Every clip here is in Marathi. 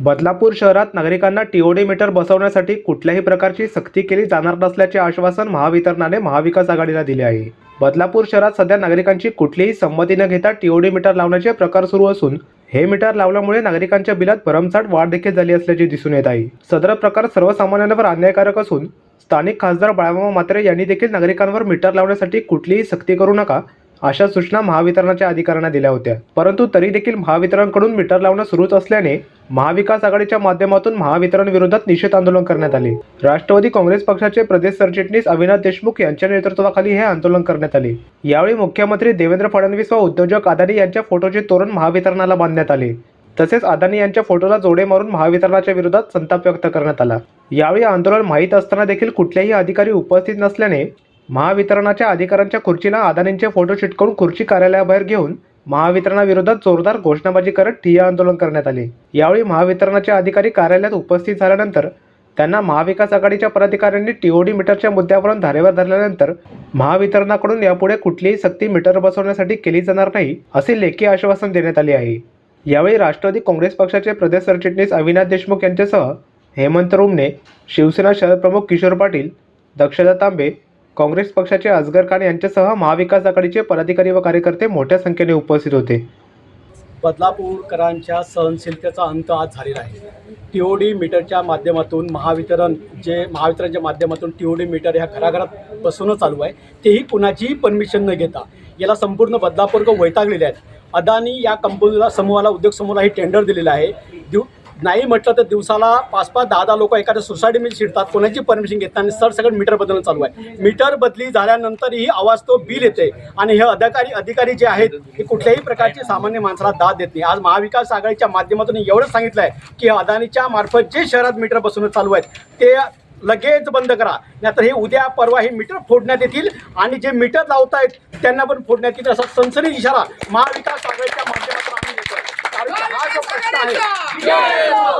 बदलापूर शहरात नागरिकांना टीओडी मीटर बसवण्यासाठी कुठल्याही प्रकारची सक्ती केली जाणार नसल्याचे आश्वासन महावितरणाने महाविकास आघाडीला दिले आहे. बदलापूर शहरात सध्या नागरिकांची कुठलीही संमती न घेता टीओडी मीटर लावण्याचे प्रकार सुरू असून हे मीटर लावल्यामुळे नागरिकांच्या बिलात भरमसाठ वाढ देखील झाली असल्याचे दिसून येत आहे. सदर प्रकार सर्वसामान्यांवर अन्यायकारक असून स्थानिक खासदार बाळामामा मात्रे यांनी देखील नागरिकांवर मीटर लावण्यासाठी कुठलीही सक्ती करू नका अशा सूचना महावितरणाच्या अधिकाऱ्यांना दिल्या होत्या. परंतु तरी देखील महावितरणकडून मीटर लावणं सुरूच असल्याने महाविकास आघाडीच्या माध्यमातून महावितरण विरोधात निषेध आंदोलन करण्यात आले. राष्ट्रवादी काँग्रेस पक्षाचे प्रदेश सरचिटणीस अविनाश देशमुख यांच्या नेतृत्वाखाली हे आंदोलन करण्यात आले. यावेळी मुख्यमंत्री देवेंद्र फडणवीस व उद्योजक अदानी यांच्या फोटोचे तोरण महावितरणाला बांधण्यात आले. तसेच अदानी यांच्या फोटोला जोडे मारून महावितरणाच्या विरोधात संताप व्यक्त करण्यात आला. यावेळी आंदोलन माहीत असताना देखील कुठल्याही अधिकारी उपस्थित नसल्याने महावितरणाच्या अधिकाऱ्यांच्या खुर्चीला अदानींचे फोटो चिटकवून खुर्ची कार्यालयाबाहेर घेऊन महावितरणाविरोधात जोरदार घोषणाबाजी करत ठिय्या आंदोलन करण्यात आले. यावेळी महावितरणाचे अधिकारी कार्यालयात उपस्थित झाल्यानंतर त्यांना महाविकास आघाडीच्या पदाधिकाऱ्यांनी टीओडी मीटरच्या मुद्द्यावरून धारेवर धरल्यानंतर महावितरणाकडून यापुढे कुठलीही सक्ती मीटर बसवण्यासाठी केली जाणार नाही असे लेखी आश्वासन देण्यात आले आहे. यावेळी राष्ट्रवादी काँग्रेस पक्षाचे प्रदेश सरचिटणीस अविनाश देशमुख यांच्यासह हेमंत रुमने शिवसेना शहरप्रमुख किशोर पाटील दक्षता तांबे काँग्रेस पक्षाचे अजगर खान यांच्यासह महाविकास आघाडीचे पदाधिकारी व कार्यकर्ते मोठ्या संख्येने उपस्थित होते. बदलापूरकरांच्या सहनशीलतेचा अंत आज झालेला आहे. टी ओ डी मीटरच्या माध्यमातून महावितरण जे महावितरणच्या माध्यमातून टी ओ डी मीटर ह्या घराघरात बसवणं चालू आहे. तेही कुणाचीही परमिशन न घेता. याला संपूर्ण बदलापूरकर वैतागलेले आहेत. अदानी या कंपनीला समूहाला उद्योग समूहाला हे टेंडर दिलेलं आहे. दिव नाही म्हटलं तर दिवसाला पाच पाच दहा दहा लोक एखाद्या सोसायटीमध्ये शिरतात कोणाची परमिशन घेतात आणि सर सगळं मीटर बदलणं चालू आहे. मीटर बदली झाल्यानंतरही आवाज तो बिल येते आणि हे अधिकारी अधिकारी जे आहेत हे कुठल्याही प्रकारची सामान्य माणसाला दाद देत नाही. आज महाविकास आघाडीच्या माध्यमातून एवढंच सांगितलं आहे की अदानीच्या मार्फत जे शहरात मीटर बसवणं चालू आहेत ते लगेच बंद करा. नाहीतर हे उद्या परवा हे मीटर फोडण्यात येतील आणि जे मीटर लावतायत त्यांना पण फोडण्यात येतील असा सनसनी इशारा महाविकास आघाडीच्या माध्यमातून आम्ही देतो कारण हा जो प्रश्न आहे हा प्रश्न जो आहे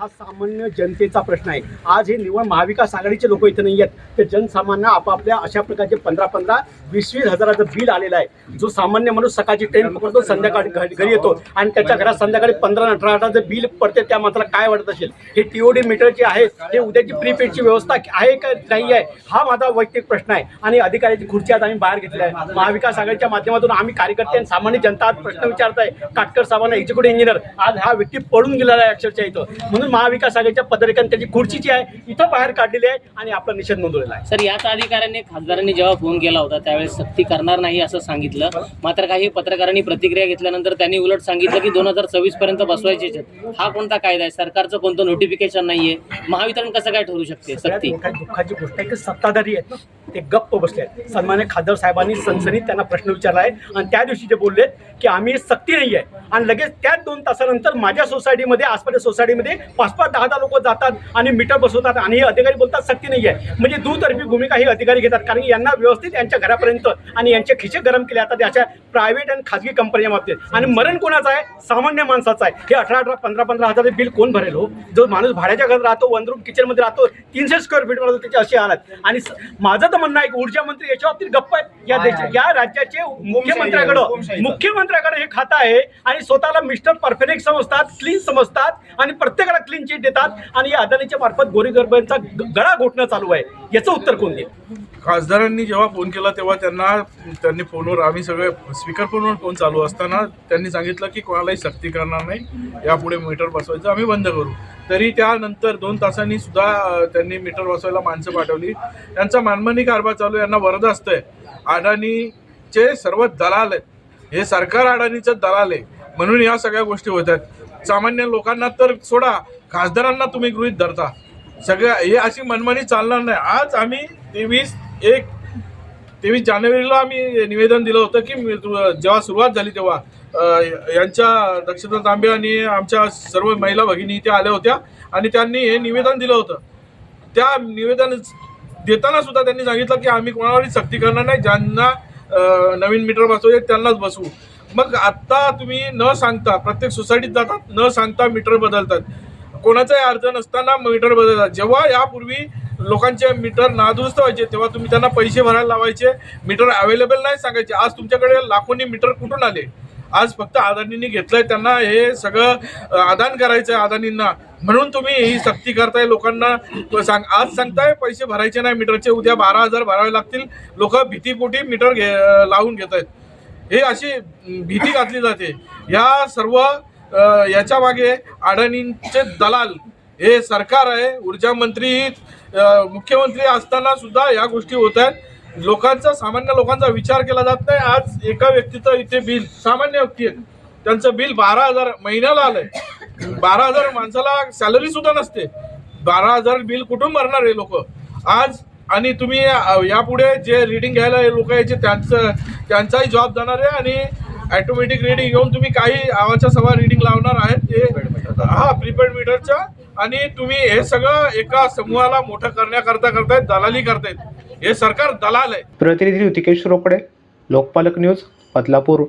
हा सामान्य जनतेचा प्रश्न आहे. आज हे निवड महाविकास आघाडीचे लोक इथे नाही आहेत. ते जनसामान्य आपापल्या अशा प्रकारचे पंधरा पंधरा वीस वीस हजाराचं बिल आलेलं आहे. जो सामान्य माणूस सकाळची ट्रेन पकडतो संध्याकाळी घरी घरी येतो आणि त्याच्या घरात संध्याकाळी पंधरा अठरा हजाराचं बिल पडते त्या मात्र काय वाटत असेल? हे टीओडी मीटर जे आहे हे उद्याची प्रीपेडची व्यवस्था आहे का नाही आहे? हा माझा वैयक्तिक प्रश्न आहे आणि अधिकाऱ्याची खुर्ची आज आम्ही बाहेर घेतली आहे. महाविकास आघाडीच्या माध्यमातून आम्ही कार्यकर्ते आणि सामान्य जनता आज प्रश्न विचारत आहे काटकर साहेबांना एक्झिक्युटिव्ह इंजिनियर आज हा व्यक्ती पळून गेलेला आहे अक्षरशः इथं. म्हणून महाविकास आघाडीच्या पदाधिकाऱ्यांनी त्याची खुर्ची जी आहे इथं बाहेर काढलेली आहे आणि आपला निषेध नोंदवलेला आहे. सर याच अधिकाऱ्यांनी खासदारांनी जेव्हा फोन केला होता त्यावेळेस सक्ती करणार नाही असं सांगितलं. मात्र काही पत्रकारांनी प्रतिक्रिया घेतल्यानंतर त्यांनी उलट सांगितलं की दोन हजार सव्वीस पर्यंत बसवायचेच आहेत. हा कोणता कायदा आहे? सरकारचं कोणतं नोटिफिकेशन नाहीये. महावितरण कसं काय ठरू शकते? सक्ती. दुःखाची गोष्ट आहे की सत्ताधारी आहेत ना ते गप्प बसले आहेत. सन्मान्य खासदार साहेबांनी सनसनीत त्यांना प्रश्न विचारला आहे. आणि त्या दिवशी ते बोललेत की आम्ही सक्ती नाही आहे आणि लगेच त्याच दोन तासानंतर माझ्या सोसायटीमध्ये आसपासच्या सोसायटीमध्ये पाच पाच दहा दहा लोक जातात आणि मीटर बसवतात आणि हे अधिकारी बोलतात सक्ती नाही आहे. म्हणजे दुतर्फी भूमिका ही अधिकारी घेतात कारण यांना व्यवस्थित यांच्या घरापर्यंत आणि यांचे खिसे गरम केले. जातात अशा प्रायव्हेट आणि खाजगी कंपन्या बाबतीत. आणि मरण कोणाचं आहे? सामान्य माणसाचं आहे. हे अठरा अठरा पंधरा पंधरा हजाराचं बिल कोण भरेल हो? जो माणूस भाड्याच्या घरात राहतो वन रूम किचनमध्ये राहतो तीनशे स्क्वेअर फीट राहतो त्याचे असे हालत. आणि माझं तर म्हणणं आहे की ऊर्जा मंत्री याच्या बाबतीत गप्प आहेत. या देश या राज्याचे मुख्यमंत्र्याकडं मुख्यमंत्र्याकडे हे खातं आहे आणि स्वतःला मिस्टर परफेक्ट समजतात क्लीन समजतात आणि प्रत्येकाला क्लीन चिट देतात आणि या अदानीच्या मार्फत गोरीगरबांचा ग- गळा घोटणं चालू आहे. याचं उत्तर कोण देईल? खासदारांनी जेव्हा फोन केला तेव्हा त्यांना त्यांनी फोनवर आम्ही सगळे स्पीकर फोनवर फोन चालू असताना त्यांनी सांगितलं की कोणालाही सक्ती करणार नाही. यापुढे मीटर बसवायचं आम्ही बंद करू. तरी त्यानंतर दोन तासांनी सुद्धा त्यांनी मीटर बसवायला माणसं पाठवली. त्यांचा मानमानी कारभार चालू आहे, यांना वरद असतंय अडाणीचे सर्व दलाल आहेत. हे सरकार अडाणीचं दलाल आहे. म्हणून या सगळ्या गोष्टी होत आहेत. सामान्य लोकांना तर सोडा खासदारांना तुम्ही गृहित धरता. सगळ्या हे अशी मनमानी चालणार नाही. आज आम्ही तेवीस एक तेवीस जानेवारीला आम्ही निवेदन दिलं होतं की मी जेव्हा सुरुवात झाली तेव्हा यांच्या दक्षता तांबे आणि आमच्या सर्व महिला भगिनी इथे आल्या होत्या आणि त्यांनी हे निवेदन दिलं होतं. त्या निवेदन देताना सुद्धा त्यांनी सांगितलं की आम्ही कोणावरही सक्ती करणार नाही. ज्यांना नवीन मीटर बसवायचे त्यांनाच बसवू. मग आत्ता तुम्ही न सांगता प्रत्येक सोसायटीत जातात न सांगता मीटर बदलतात. कोणाचाही अर्ज नसताना मीटर बदलतात. जेव्हा यापूर्वी लोकांचे मीटर नादुरुस्त व्हायचे तेव्हा तुम्ही त्यांना पैसे भरायला लावायचे मीटर अवेलेबल नाही सांगायचे. आज तुमच्याकडे लाखोनी मीटर कुठून आले? आज फक्त अदानींनी घेतलंय त्यांना हे सगळं आदान करायचं आहे अदानींना म्हणून तुम्ही ही सक्ती करताय लोकांना. सांग आज सांगताय पैसे भरायचे नाही मीटरचे उद्या बारा हजार भरावे लागतील. लोक भीतीपोटी मीटर घे लावून घेत आहेत हे अशी भीती घातली जाते. या सर्व याच्या मागे अडाणींचे दलाल हे सरकार आहे ऊर्जा मंत्री मुख्यमंत्री असताना सुद्धा या गोष्टी होत आहेत. लोकांचा सामान्य लोकांचा विचार केला जात नाही. आज एका व्यक्तीचं इथे बिल सामान्य व्यक्ती आहे. त्यांचं बिल बारा हजार महिन्याला आलंय. बारा हजार माणसाला सॅलरी सुद्धा नसते. बारा हजार बिल कुठून भरणार आहे लोक? आज आणि तुम्ही यापुढे जे रिडिंग घ्यायला लोक यायचे त्यांचं त्यांचाही जॉब जाणार आहे आणि ॲटोमॅटिक रिडिंग घेऊन तुम्ही काही आवाच्या सभा रिडिंग लावणार आहेत. ते हा प्रीपेड मीटरच्या आणि तुम्ही हे सगळं एका समूहाला मोठं करण्याकरता करतायत दलाली करतायत. हे सरकार दलाल आहे. प्रतिनिधी ऋतिकेश रोकडे लोकपालक न्यूज बदलापूर.